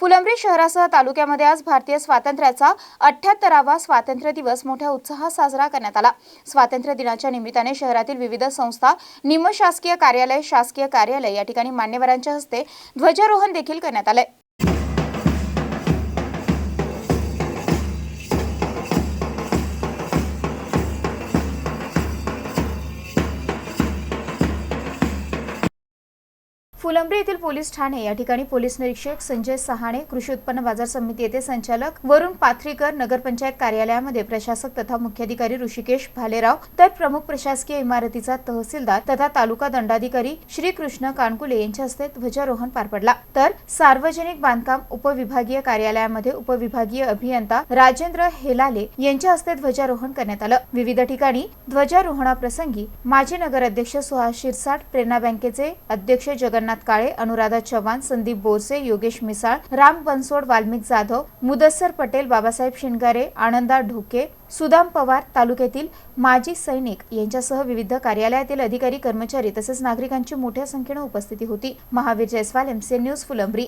फुलंब्री शहरासह तालुक्यामध्ये आज भारतीय स्वातंत्र्याचा अठ्याहत्तरावा स्वातंत्र्य दिवस मोठ्या उत्साहात साजरा करण्यात आला. स्वातंत्र्य दिनाच्या निमित्ताने शहरातील विविध संस्था निमशासकीय कार्यालय शासकीय कार्यालय या ठिकाणी मान्यवरांच्या हस्ते ध्वजारोहण देखील करण्यात आलं फुलंब्री येथील पोलीस ठाणे या ठिकाणी पोलीस निरीक्षक संजय सहाणे कृषी उत्पन्न बाजार समिती येथे संचालक वरुण पाथरीकर नगरपंचायत कार्यालयामध्ये प्रशासक तथा मुख्याधिकारी ऋषिकेश भालेराव तर प्रमुख प्रशासकीय इमारतीचा तहसीलदार तथा तालुका दंडाधिकारी श्री कृष्ण कानकुले यांच्या हस्ते ध्वजारोहण पार पडला. तर सार्वजनिक बांधकाम उपविभागीय कार्यालयामध्ये उपविभागीय अभियंता राजेंद्र हेलाले यांच्या हस्ते ध्वजारोहण करण्यात आलं. विविध ठिकाणी ध्वजारोहणाप्रसंगी माजी नगराध्यक्ष सुहास शिरसाट प्रेरणा बँकेचे अध्यक्ष जगन्नाथ जगन्नाथ काळे अनुराधा चव्हाण संदीप बोरसे योगेश मिसाळ राम बनसोड वाल्मिक जाधव मुदस्सर पटेल बाबासाहेब शिंगारे आनंदा ढोके सुदाम पवार तालुक्यातील माजी सैनिक यांच्यासह विविध कार्यालयातील अधिकारी कर्मचारी तसेच नागरिकांची मोठ्या संख्येने उपस्थिती होती. Mahavir Jaiswal MCN news Phulambri.